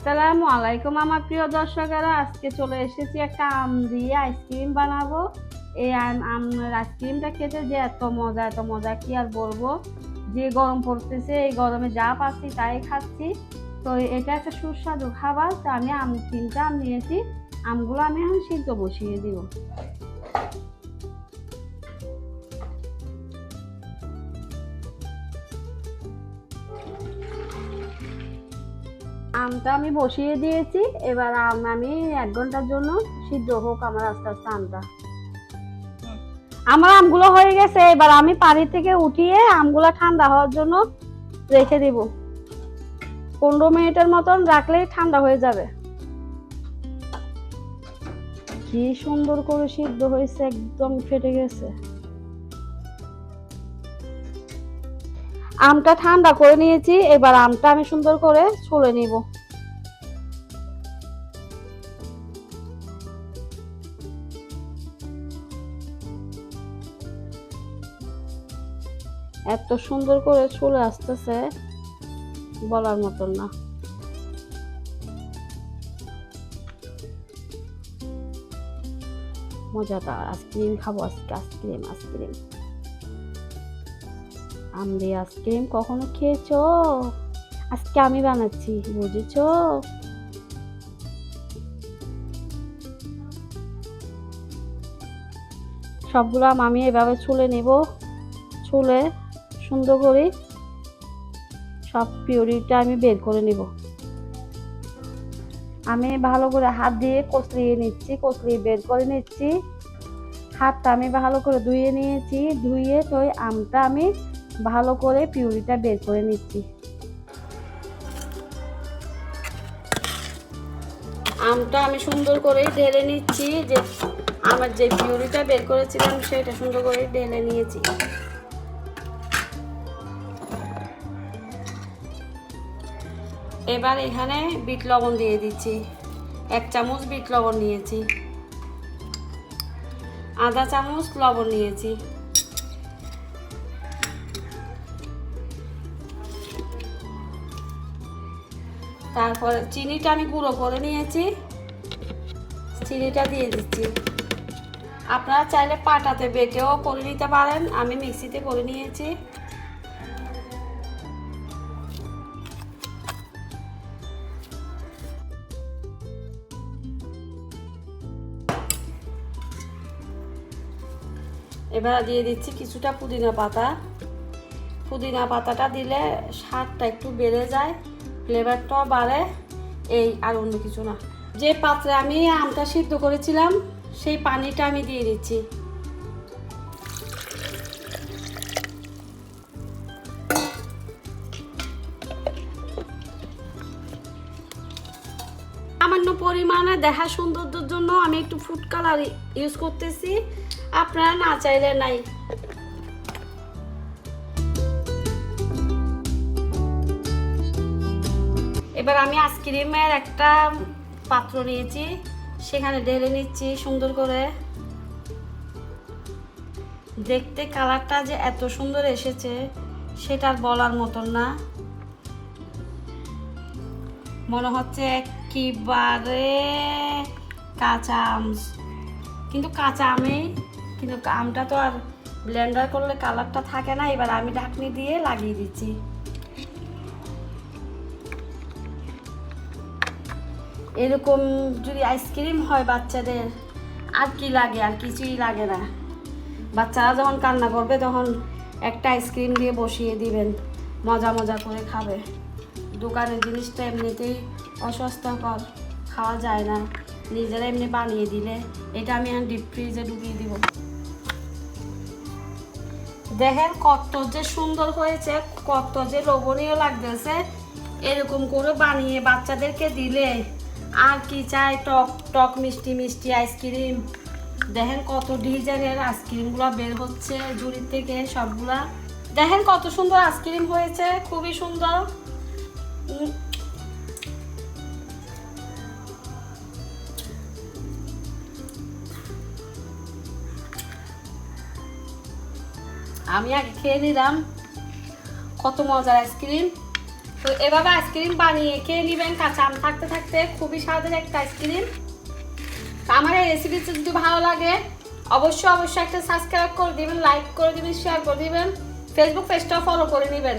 আসসালামু আলাইকুম আমার প্রিয় দর্শকেরা। আজকে চলে এসেছি একটা আম দিয়ে আইসক্রিম বানাবো। এই আম- আইসক্রিমটা খেতে যে এত মজা এত মজা, কি আর বলব? যে গরম পড়তেছে, এই গরমে যা পাচ্ছি তাই খাচ্ছি। তো এটা একটা সুস্বাদু খাবার, তো আমি আম, তিনটা আম নিয়েছি। আমগুলো আমি এখন সিদ্ধ বসিয়ে দিব। আমটা আমি বসিয়ে দিয়েছি। এবার আম আমি এক ঘণ্টার জন্য সিদ্ধ হোক আমার আস্তে আস্তে আমটা। আমার আমগুলো হয়ে গেছে, এবার আমি পানি থেকে উঠিয়ে আমগুলো ঠান্ডা হওয়ার জন্য রেখে দিব। পনেরো মিনিটের মতন রাখলেই ঠান্ডা হয়ে যাবে। কি সুন্দর করে সিদ্ধ হয়েছে, একদম ফেটে গেছে। আমটা ঠান্ডা করে নিয়েছি, এবার আমটা আমি সুন্দর করে ছুলে নিব। এত সুন্দর করে চলে আসতেছে বলার মতন না। মজাদার আইসক্রিম খাব আজকে, আইসক্রিম আইসক্রিম। আম আইসক্রিম কখনো খেয়েছো? আজকে আমি বানাচ্ছি, বুঝেছ? সবগুলো আমি এভাবে ছুলে নেব ছুলে সুন্দর করে সব পিউরিটা আমি বের করে নেব। আমি ভালো করে হাত দিয়ে কচলিয়ে নিচ্ছি কচলিয়ে বের করে নিচ্ছি। হাতটা আমি ভালো করে ধুয়ে নিয়েছি, ধুয়ে তো আমটা আমি ভালো করে পিউরিটা বের করে নিচ্ছি। আমটা আমি সুন্দর করে ঢেলে নিচ্ছি, যে আমার যে পিউরিটা বের করেছিলাম সেটা সুন্দর করে ঢেলে নিয়েছি। এবার এখানে বিট লবণ দিয়ে দিচ্ছি। এক চামচ বিট লবণ নিয়েছি। আধা চামচ লবণ নিয়েছি। তারপরে চিনিটা আমি গুঁড়ো করে নিয়েছি। চিনিটা দিয়ে দিচ্ছি। আপনারা চাইলে পাটাতে বেটেও করে নিতে পারেন। আমি মিক্সিতে করে নিয়েছি। এবার দিয়ে দিচ্ছি কিছুটা পুদিনা পাতা। পুদিনা পাতাটা দিলে স্বাদটা একটু বেড়ে যায় ফ্লেভারটাও বাড়ে, এই আর অন্য কিছু না। যে পাত্রে আমি আমটা সিদ্ধ করেছিলাম, সেই পানিটা আমি দিয়ে দিচ্ছি। সামান্য পরিমাণে দেখা সৌন্দর্যের জন্য আমি একটু ফুড কালার ইউজ করতেছি। আপনারা না চাইলে নাই। এবার আমি আইসক্রিমের একটা পাত্র নিয়েছি, সেখানে ঢেলে নিচ্ছি সুন্দর করে। দেখতে কালারটা যে এত সুন্দর এসেছে সেটা বলার মতন না। মনে হচ্ছে একেবারে কাঁচা আম। কিন্তু কাঁচা আমেই, কিন্তু আমটা তো আর ব্লেন্ডার করলে কালারটা থাকে না, এবার আমি ঢাকনি দিয়ে লাগিয়ে দিচ্ছি। এরকম যদি আইসক্রিম হয় বাচ্চাদের, আর কি লাগে, আর কিছুই লাগে না। বাচ্চারা যখন কান্না করবে, তখন একটা আইসক্রিম দিয়ে বসিয়ে দিবেন, মজা মজা করে খাবে। দোকানের জিনিসটা এমনিতেই অস্বাস্থ্যকর, খাওয়া যায় না। নিজেরা এমনি বানিয়ে দিলে, এটা আমি ডিপ ফ্রিজে ঢুকিয়ে দিব। দেখেন কত যে সুন্দর হয়েছে, কত যে লোভনীয় লাগতেছে, এরকম করে বানিয়ে বাচ্চাদেরকে দিলে আর কি চাই, টক টক মিষ্টি মিষ্টি আইসক্রিম দেখেন কত ডিজাইনের আইসক্রিমগুলো বের হচ্ছে, ঝুড়ির থেকে সবগুলা। দেখেন কত সুন্দর আইসক্রিম হয়েছে, খুবই সুন্দর। আমি আগে খেয়ে নিলাম। কত মজার আইসক্রিম। তো এভাবে আইসক্রিম বানিয়ে খেয়ে নেবেন কাঁচা আম থাকতে থাকতে, খুবই স্বাদের একটা আইসক্রিম। আমার এই রেসিপি যদি ভালো লাগে, অবশ্যই অবশ্যই একটা সাবস্ক্রাইব করে দিবেন লাইক করে দিবেন শেয়ার করে দিবেন। ফেসবুক পেজটাও ফলো করে নেবেন।